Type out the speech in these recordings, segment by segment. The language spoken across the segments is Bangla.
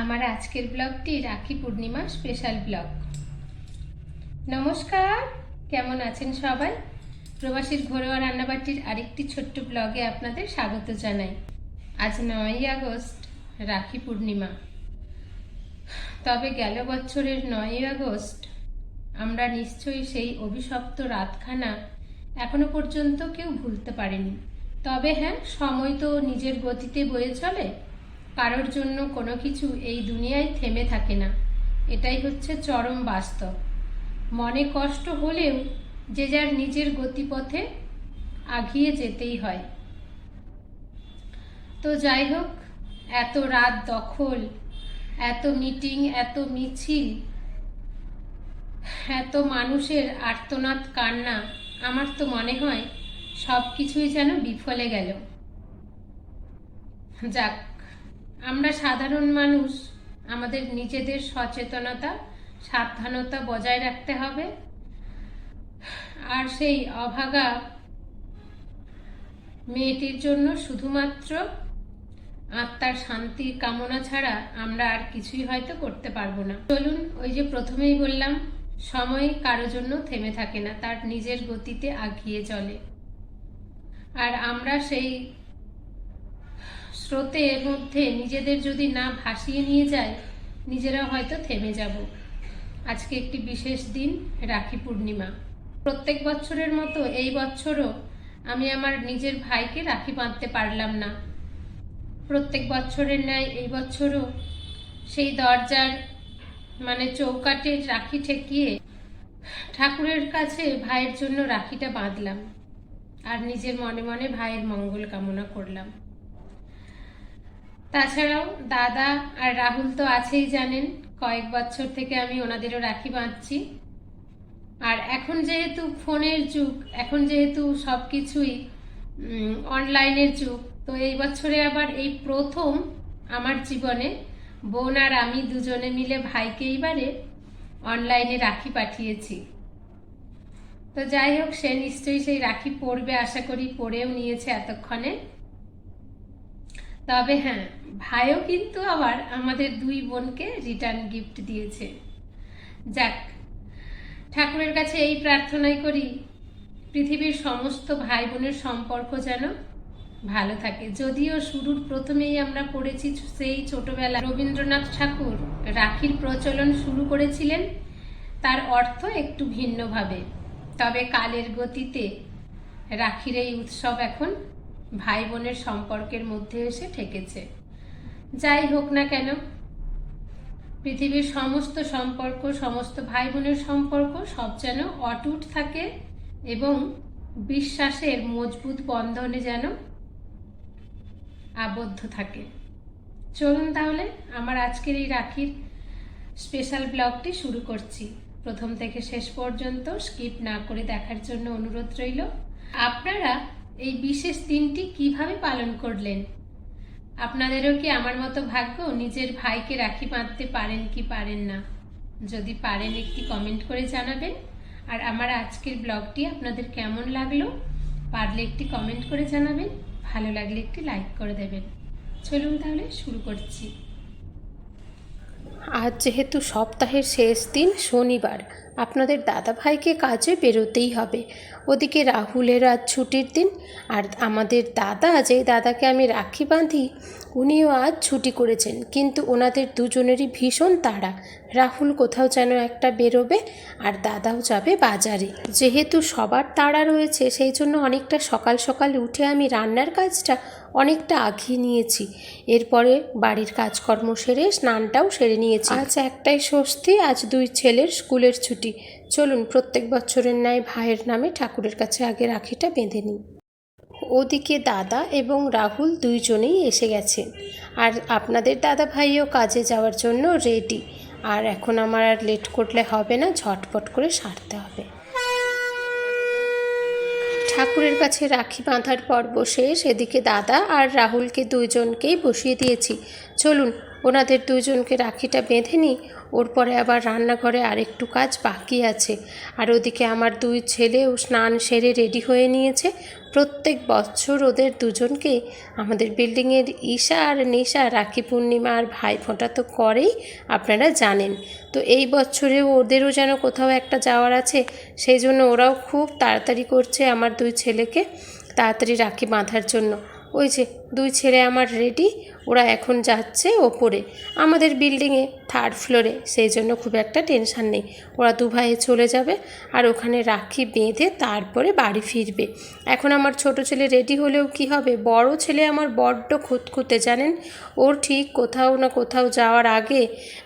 আমার আজকের ব্লগটি রাখি পূর্ণিমা স্পেশাল ব্লগ। নমস্কার, কেমন আছেন সবাই? প্রবাসীর ঘরোয়া রান্নাবাটির আরেকটি ছোট্ট ব্লগে আপনাদের স্বাগত জানাই। আজ নয়ই আগস্ট, রাখি পূর্ণিমা। তবে গেল বছরের নয়ই আগস্ট, আমরা নিশ্চয়ই সেই অভিশপ্ত রাতখানা এখনও পর্যন্ত কেউ ভুলতে পারিনি। তবে হ্যাঁ সময় তো নিজের গতিতে বয়ে চলে। কারোর জন্য কোনো কিছু এই দুনিয়ায় থেমে থাকে না। এটাই হচ্ছে চরম বাস্তব। মনে কষ্ট হলেও যে যার নিজের গতিপথে আগিয়ে যেতেই হয়। তো যাই হোক, এত রাত দখল, এত মিটিং, এত মিছিল, এত মানুষের আর্তনাদ, কান্না, আমার তো মনে হয় সব কিছুই যেন বিফলে গেল। যাক আমরা সাধারণ মানুষ, আমাদের নিজেদের সচেতনতা, সাবধানতা বজায় রাখতে হবে। আর সেই অভাগা মেয়েটির জন্য শুধুমাত্র আত্মার শান্তির কামনা ছাড়া আমরা আর কিছুই হয়তো করতে পারব না। চলুন, ওই যে প্রথমেই বললাম, সময় কারও জন্য থেমে থাকে না, তার নিজের গতিতে আগিয়ে চলে। আর আমরা সেই স্রোতের মধ্যে নিজেদের যদি না ভাসিয়ে নিয়ে যায়, নিজেরা হয়তো থেমে যাব। আজকে একটি বিশেষ দিন, রাখি পূর্ণিমা। প্রত্যেক বছরের মতো এই বছরও আমি আমার নিজের ভাইকে রাখি বাঁধতে পারলাম না। প্রত্যেক বছরের ন্যায় এই বছরও সেই দরজার মানে চৌকাটে রাখি ঠেকিয়ে ঠাকুরের কাছে ভাইয়ের জন্য রাখিটা বাঁধলাম। আর নিজের মনে মনে ভাইয়ের মঙ্গল কামনা করলাম। তাছাড়াও দাদা আর রাহুল তো আছেই জানেন, কয়েক বছর থেকে আমি ওনাদেরও রাখি বাঁধছি। আর এখন যেহেতু ফোনের যুগ, এখন যেহেতু সব কিছুই অনলাইনের যুগ, তো এই বছরে আবার এই প্রথম আমার জীবনে বোন আর আমি দুজনে মিলে ভাইকে এইবারে অনলাইনে রাখি পাঠিয়েছি। তো যাই হোক, সে নিশ্চয়ই সেই রাখি পড়বে, আশা করি পড়েও নিয়েছে এতক্ষণে। তবে হ্যাঁ ভাইও কিন্তু আবার আমাদের দুই বোনকে রিটার্ন গিফট দিয়েছে। যাক, ঠাকুরের কাছে এই প্রার্থনাই করি, পৃথিবীর সমস্ত ভাই বোনের সম্পর্ক যেন ভালো থাকে। যদিও শুরুর প্রথমেই আমরা পড়েছি সেই ছোটবেলা রবীন্দ্রনাথ ঠাকুর রাখির প্রচলন শুরু করেছিলেন, তার অর্থ একটু ভিন্নভাবে। তবে কালের গতিতে রাখির এই উৎসব এখন ভাই বোনের সম্পর্কের মধ্যে এসে ঠেকেছে। যাই হোক না কেন, পৃথিবীর সমস্ত সম্পর্ক, সমস্ত ভাই বোনের সম্পর্ক সব যেন অটুট থাকে এবং বিশ্বাসের মজবুত বন্ধনে যেন আবদ্ধ থাকে। চলুন তাহলে, আমার আজকের এই রাখির স্পেশাল ব্লগটি শুরু করছি। প্রথম থেকে শেষ পর্যন্ত স্কিপ না করে দেখার জন্য অনুরোধ রইল। আপনারা এই বিশেষ দিনটি কীভাবে পালন করলেন? আপনাদেরও কি আমার মতো ভাগ্য নিজের ভাইকে রাখি বাঁধতে পারেন কি পারেন না? যদি পারেন একটি কমেন্ট করে জানাবেন। আর আমার আজকের ব্লগটি আপনাদের কেমন লাগল, পারলে একটি কমেন্ট করে জানাবেন, ভালো লাগলে একটি লাইক করে দেবেন। চলুন তাহলে শুরু করছি। আজ যেহেতু সপ্তাহের শেষ দিন শনিবার আপনাদের দাদা ভাইকে কাজে বেরোতেই হবে। ওদিকে রাহুলের আজ ছুটির দিন, আর আমাদের দাদা যে দাদাকে আমি রাখি বাঁধি, উনিও আজ ছুটি করেছেন। কিন্তু ওনাদের দুজনেরই ভীষণ তাড়া। রাহুল কোথাও যেন একটা বেরোবে, আর দাদাও যাবে বাজারে। যেহেতু সবার তাড়া রয়েছে, সেই জন্য অনেকটা সকাল সকাল উঠে আমি রান্নার কাজটা অনেকটা আগিয়ে নিয়েছি। এরপরে বাড়ির কাজকর্ম সেরে স্নানটাও সেরে নিয়েছি। আজ একটাই স্বস্তি, আজ দুই ছেলের স্কুলের ছুটি। চলুন, প্রত্যেক বছরের ন্যায় ভাইয়ের নামে ঠাকুরের কাছে আগে রাখিটা বেঁধে নিই। ওদিকে দাদা এবং রাহুল দুইজনেই এসে গেছে। আর আপনাদের দাদা ভাইও কাজে যাওয়ার জন্য রেডি আর এখন আমার আর লেট করলে হবে না, ঝটপট করে সারতে হবে। ঠাকুরের কাছে রাখি বাঁধার পর্ব শেষ। এদিকে দাদা আর রাহুলকে দুইজনকেই বসিয়ে দিয়েছি। চলুন ওনাদের দুজনকে রাখিটা বেঁধে নিই ওর পরে আবার রান্নাঘরে আরেকটু কাজ বাকি আছে। আর ওদিকে আমার দুই ছেলেও স্নান সেরে রেডি হয়ে নিয়েছে। প্রত্যেক বছর ওদের দুজনকে আমাদের বিল্ডিংয়ের ঈশা আর নিশা, রাখি পূর্ণিমা আর ভাই ফোঁটা তো করেই, আপনারা জানেন। তো এই বছরেও ওদেরও যেন কোথাও একটা যাওয়ার আছে, সেই জন্য ওরাও খুব তাড়াতাড়ি করছে আমার দুই ছেলেকে, তাড়াতাড়ি রাখি বাঁধার জন্য। ওই যে দুই ছেলে আমার রেডি ওরা এখন যাচ্ছে ওপরে। আমাদের বিল্ডিংয়ে থার্ড ফ্লোরে সেই জন্য খুব একটা টেনশান নেই। ওরা দু ভাইয়ে চলে যাবে আর ওখানে রাখি বেঁধে তারপরে বাড়ি ফিরবে। এখন আমার ছোট ছেলে রেডি হলেও কি হবে? বড় ছেলে আমার বড্ড খুঁতখুঁতে, জানেন? ওর ঠিক কোথাও না কোথাও যাওয়ার আগে,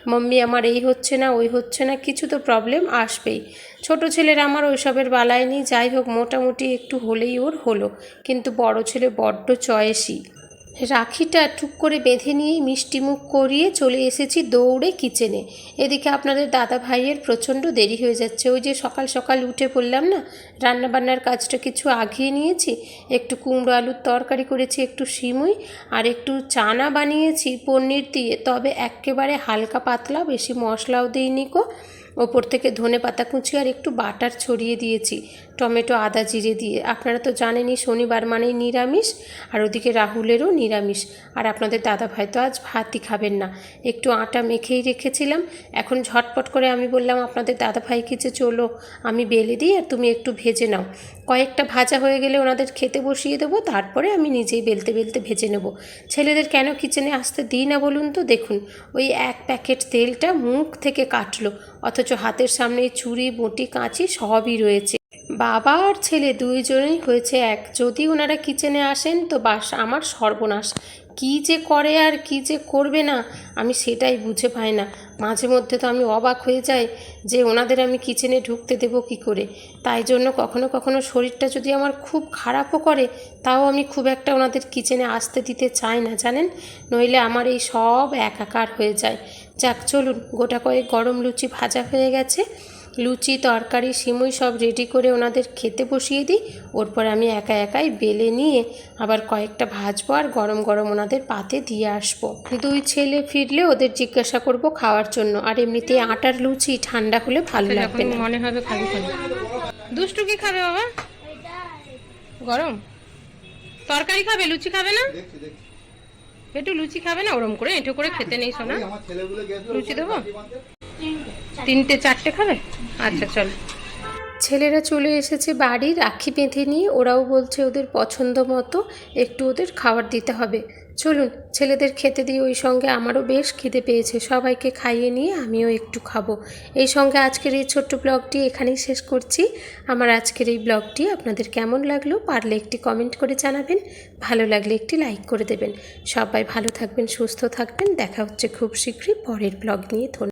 মাম্মি, আমার এই হচ্ছে না, ওই হচ্ছে না, কিছু তো প্রবলেম আসবেই। ছোট ছেলের আমার ওইসবের বালায় নেই, যাই হোক, মোটামুটি একটু হলেই ওর হলো। কিন্তু বড় ছেলে বড্ড চয়েসই রাখিটা টুক করে বেঁধে নিয়েই মিষ্টি মুখ করিয়ে চলে এসেছি দৌড়ে কিচেনে। এদিকে আপনাদের দাদা ভাইয়ের প্রচণ্ড দেরি হয়ে যাচ্ছে। ওই যে সকাল সকাল উঠে পড়লাম না, রান্নাবান্নার কাজটা কিছু আগিয়ে নিয়েছি। একটু কুমড়ো আলুর তরকারি করেছি, একটু সিমুই, আর একটু চানা বানিয়েছি পনির দিয়ে। তবে একেবারে হালকা পাতলা, বেশি মশলাও দিইনি কো ওপর থেকে ধনে পাতা কুচি আর একটু বাটার ছড়িয়ে দিয়েছি। টমেটো, আদা জিরে দিয়ে। আপনারা তো জানেনই শনিবার মানেই নিরামিষ, আর ওদিকে রাহুলেরও নিরামিষ। আর আপনাদের দাদা ভাই তো আজ ভাতই খাবেন না। একটু আটা মেখেই রেখেছিলাম। এখন ঝটপট করে আমি বললাম, আপনাদের দাদা ভাইকে যে চলো, আমি বেলে দিই আর তুমি একটু ভেজে নাও। কয়েকটা ভাজা হয়ে গেলে ওনাদের খেতে বসিয়ে দেবো, তারপরে আমি নিজেই বেলতে বেলতে ভেজে নেব। ছেলেদের কেন কিচেনে আসতে দিই না বলুন তো? দেখুন, ওই এক প্যাকেট তেলটা মুখ থেকে কাটলো। অথচ হাতের সামনে ছুরি বটি কাঁচি সবই রয়েছে। বাবা আর ছেলে দুইজনেই হয়েছে এক। যদি ওনারা কিচেনে আসেন তো বাস আমার সর্বনাশ। কী যে করে আর কী যে করবে না, আমি সেটাই বুঝে পাই না। মাঝে মধ্যে তো আমি অবাক হয়ে যাই যে ওনাদের আমি কিচেনে ঢুকতে দেবো কী করে। তাই জন্য কখনো কখনো শরীরটা যদি আমার খুব খারাপও করে, তাও আমি খুব একটা ওনাদের কিচেনে আসতে দিতে চাই না, জানেন? নইলে আমার এই সব একাকার হয়ে যায়। যাক চলুন গোটা কয়েক গরম লুচি ভাজা হয়ে গেছে। লুচি তরকারি সিমুই সব রেডি করে ওনাদের খেতে বসিয়ে দিই। ওরপর আমি একা একাই বেলে নিয়ে আবার কয়েকটা ভাজবো আর গরম গরম ওনাদের পাতে দিয়ে আসব। দুই ছেলে ফিরলে ওদের জিজ্ঞাসা করব খাওয়ার জন্য। আর এমনিতে আটার লুচি ঠান্ডা হলে ভালো লাগবে না। মনে হবে খাবি খাবি দুষ্টু কি খাবে বাবা? গরম? তরকারি খাবে লুচি খাবে না? একটু লুচি খাবে না? ওরম করে এঁটো করে খেতে নেই গেছিল লুচি দেবো? তিনটে চারটে খাবে? আচ্ছা চল। ছেলেরা চলে এসেছে বাড়ি, রাখি বেঁধে নিয়ে। ওরাও বলছে ওদের পছন্দ মতো একটু ওদের খাবার দিতে হবে। চলুন, ছেলেদের খেতে দিয়ে ওই সঙ্গে আমারও বেশ খিদে পেয়েছে। সবাইকে খাইয়ে নিয়ে আমিও একটু খাব। এই সঙ্গে আজকের এই ছোট্ট ব্লগটি এখানেই শেষ করছি। আমার আজকের এই ব্লগটি আপনাদের কেমন লাগল পারলে একটি কমেন্ট করে জানাবেন, ভালো লাগলে একটি লাইক করে দেবেন। সবাই ভালো থাকবেন, সুস্থ থাকবেন। দেখা হচ্ছে খুব শীঘ্রই পরের ব্লগ নিয়ে। ধন্যবাদ।